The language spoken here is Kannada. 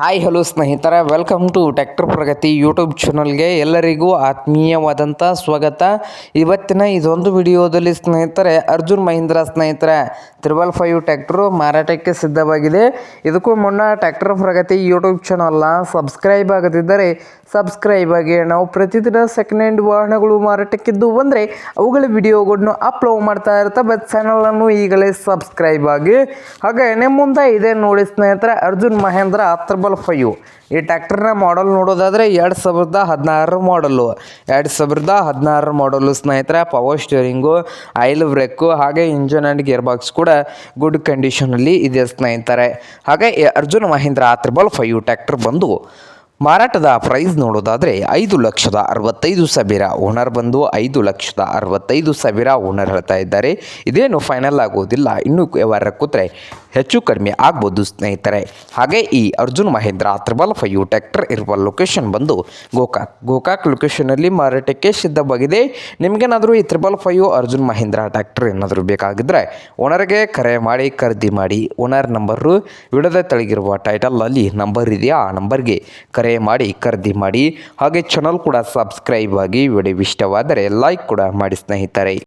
ಹಾಯ್ ಹಲೋ ಸ್ನೇಹಿತರೆ welcome to tractor Pragati YouTube ಚಾನಲ್ಗೆ ಎಲ್ಲರಿಗೂ ಆತ್ಮೀಯವಾದಂಥ ಸ್ವಾಗತ. ಇವತ್ತಿನ ಇದೊಂದು ವಿಡಿಯೋದಲ್ಲಿ ಸ್ನೇಹಿತರೆ, ಅರ್ಜುನ್ ಮಹೀಂದ್ರ ಸ್ನೇಹಿತರೆ ತ್ರಿಬಲ್ ಫೈವ್ ಟ್ಯಾಕ್ಟ್ರು ಮಾರಾಟಕ್ಕೆ ಸಿದ್ಧವಾಗಿದೆ. ಇದಕ್ಕೂ ಮುನ್ನ ಟ್ಯಾಕ್ಟರ್ ಪ್ರಗತಿ ಯೂಟ್ಯೂಬ್ ಚಾನಲ್ನ ಸಬ್ಸ್ಕ್ರೈಬ್ ಆಗದಿದ್ದರೆ ಸಬ್ಸ್ಕ್ರೈಬ್ ಆಗಿ ನಾವು ಪ್ರತಿದಿನ ಸೆಕೆಂಡ್ ಹ್ಯಾಂಡ್ ವಾಹನಗಳು ಮಾರಾಟಕ್ಕಿದ್ದು ಬಂದರೆ, ಅವುಗಳ ವಿಡಿಯೋಗಳನ್ನು ಅಪ್ಲೋಡ್ ಮಾಡ್ತಾ ಇರ್ತವೆ ಚಾನಲನ್ನು ಈಗಲೇ ಸಬ್ಸ್ಕ್ರೈಬ್ ಆಗಿ. ಹಾಗೆ, ನಿಮ್ಮ ಮುಂದೆ ಇದೆ ನೋಡಿ ಸ್ನೇಹಿತರೆ, ಅರ್ಜುನ್ ಮಹೇಂದ್ರ ತ್ರಿಬಲ್ ಫೈವ್ ಈ ಟ್ಯಾಕ್ಟರ್ನ ಮಾಡಲ್ ನೋಡೋದಾದರೆ ಎರಡು ಸಾವಿರದ ಹದಿನಾರರ ಮಾಡಲ್ಲು ಎರಡು ಸಾವಿರದ ಹದಿನಾರರ ಮಾಡಲ್ಲು ಸ್ನೇಹಿತರೆ ಪವರ್ ಸ್ಟೇರಿಂಗು ಆಯಿಲ್ ಬ್ರೇಕು ಹಾಗೆ ಇಂಜನ್ ಆ್ಯಂಡ್ ಗೇರ್ ಬಾಕ್ಸ್ ಕೂಡ ಗುಡ್ ಕಂಡೀಷನಲ್ಲಿ ಇದೆ ಸ್ನೇಹಿತರೆ. ಹಾಗೆ Arjun Mahindra triple five tractor ಬಂದು ಮಾರಾಟದ ಪ್ರೈಸ್ ನೋಡೋದಾದರೆ ಐದು ಲಕ್ಷದ ಅರವತ್ತೈದು ಸಾವಿರ. ಓನರ್ ಬಂದು ಐದು ಲಕ್ಷದ ಅರವತ್ತೈದು ಸಾವಿರ ಓನರ್ ಹೇಳ್ತಾ ಇದ್ದಾರೆ. ಇದೇನು ಫೈನಲ್ ಆಗೋದಿಲ್ಲ. ಇನ್ನೂ ವ್ಯವಹಾರ ಕೂತ್ರೆ ಹೆಚ್ಚು ಕಡಿಮೆ ಆಗ್ಬೋದು ಸ್ನೇಹಿತರೆ. ಹಾಗೆ ಈ Arjun Mahindra triple five tractor ಇರುವ ಲೊಕೇಶನ್ ಬಂದು ಗೋಕಾಕ್. ಗೋಕಾಕ್ ಲೊಕೇಶನಲ್ಲಿ ಮಾರಾಟಕ್ಕೆ ಸಿದ್ಧವಾಗಿದೆ. ನಿಮಗೇನಾದರೂ ಈ triple five Arjun Mahindra tractor ಏನಾದರೂ ಬೇಕಾಗಿದ್ದರೆ ಓನರ್ಗೆ ಕರೆ ಮಾಡಿ, ಖರೀದಿ ಮಾಡಿ, ಓನರ್ ನಂಬರು, ವಿಡದ ತೆಳಗಿರುವ ಟೈಟಲಲ್ಲಿ ನಂಬರ್ ಇದೆಯಾ? ಆ ನಂಬರ್ಗೆ ಕರೆ ಮಾಡಿ, ಖರೀದಿ ಮಾಡಿ. ಹಾಗೆ ಚಾನಲ್ ಕೂಡ ಸಬ್ಸ್ಕ್ರೈಬ್ ಆಗಿ ವಿಡಿಯೋ ಇಷ್ಟವಾದರೆ ಲೈಕ್ ಕೂಡ ಮಾಡಿ ಸ್ನೇಹಿತರೆ.